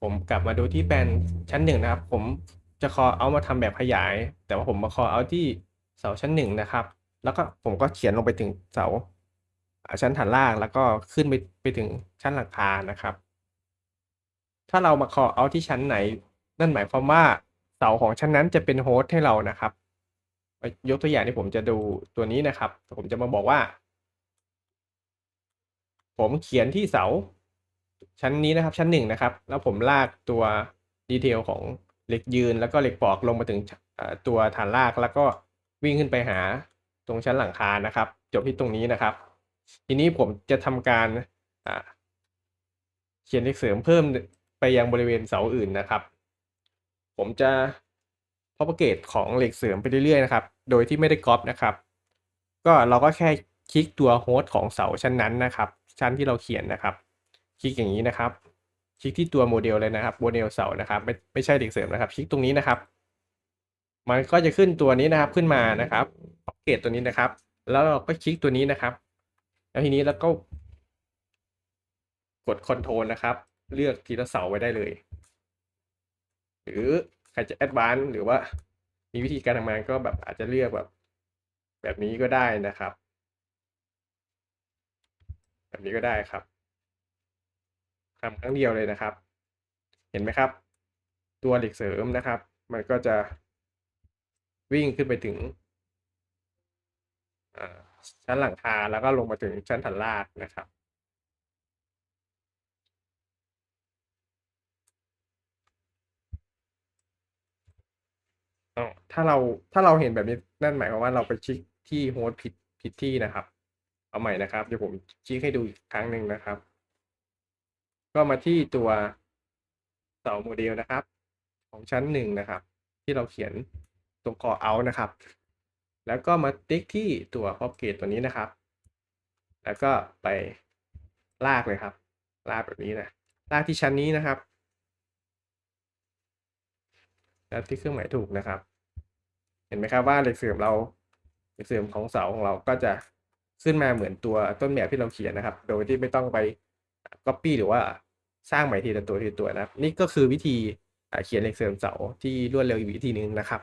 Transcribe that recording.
ผมกลับมาดูที่แปลนชั้นหนึ่งนะครับ ผมจะคอเอามาทำแบบขยาย แต่ว่าผมมาคอเอาที่เสาชั้นหนึ่งนะครับ แล้วก็ผมก็เขียนลงไปถึงเสาอ่าชั้นฐานล่างแล้วก็ขึ้นไปไปถึงชั้นหลังคานะครับ ถ้าเรามาคอเอาที่ชั้นไหน นั่นหมายความว่าเสาของชั้นนั้นจะเป็นโฮสต์ให้เรานะครับ ยกตัวอย่างที่ผมจะดูตัวนี้นะครับ ผมจะมาบอกว่า ผมเขียนที่เสา ชั้นนี้นะครับชั้นหนึ่งนะครับ แล้วผมลากตัวดีเทลของเหล็กยืนแล้วก็เหล็กปอกลงมาถึงตัวฐานลากแล้วก็วิ่งขึ้นไปหาตรงชั้นหลังคานะครับ จบที่ตรงนี้นะครับ ทีนี้ผมจะทำการเขียนเหล็กเสริมเพิ่มไปยังบริเวณเสาอื่นนะครับ ผมจะ propagate ของเหล็กเสริมไปเรื่อยๆนะครับ โดยที่ไม่ได้ก๊อปนะครับ ก็เราก็แค่คลิกตัวโฮสต์ของเสาชั้นนั้นนะครับ ชั้นที่เราเขียนนะครับ คลิกอย่างนี้นะครับ คลิกที่ตัวโมเดลเลยนะครับโมเดลเสานะครับไม่ไม่ใช่เหล็กเสริมนะครับ คลิกตรงนี้นะครับ มันก็จะขึ้นตัวนี้นะครับขึ้นมานะครับ propagate ตัวนี้นะครับ แล้วเราก็คลิกตัวนี้นะครับ แล้วทีนี้แล้วก็กด Ctrl นะครับ เลือกทีละเสาไว้ได้เลย หรือใครจะแอดวานซ์หรือว่ามีวิธีการทำงานก็แบบอาจจะเลือกแบบ แบบนี้ก็ได้นะครับ แบบนี้ก็ได้ครับ ทำครั้งเดียวเลยนะครับ เห็นไหมครับ ตัวเหล็กเสริมนะครับ มันก็จะวิ่งขึ้นไปถึงชั้นหลังคาแล้วก็ลงมาถึงชั้นฐานรากนะครับ ถ้าเราถ้าเราเห็นแบบนี้นั่นหมายความว่าเราไปคลิกที่โฮสต์ผิดผิดที่นะครับ เอาใหม่นะครับ เดี๋ยวผมคลิกให้ดูอีกครั้งหนึ่งนะครับ ก็มาที่ตัวเสาโมเดลนะครับ ของชั้นหนึ่งนะครับ ที่เราเขียนตรง call out นะครับ แล้วก็มาติ๊กที่ตัว propagate ตัวนี้นะครับ แล้วก็ไปลากเลยครับ ลากแบบนี้นะลากที่ชั้นนี้นะครับแล้วที่เครื่องหมายถูกนะครับ เห็นไหมครับว่าเหล็กเสื่อมเราเหล็กเสื่อมของเสาของเราก็จะขึ้นมาเหมือนตัวต้นแบบที่เราเขียนนะครับ โดยที่ไม่ต้องไป copy หรือว่า สร้างใหม่ทีละตัวทีละตัวนะครับ นี่ก็คือวิธีเขียนเหล็กเสริมเสาที่รวดเร็วอีกวิธีหนึ่งนะครับ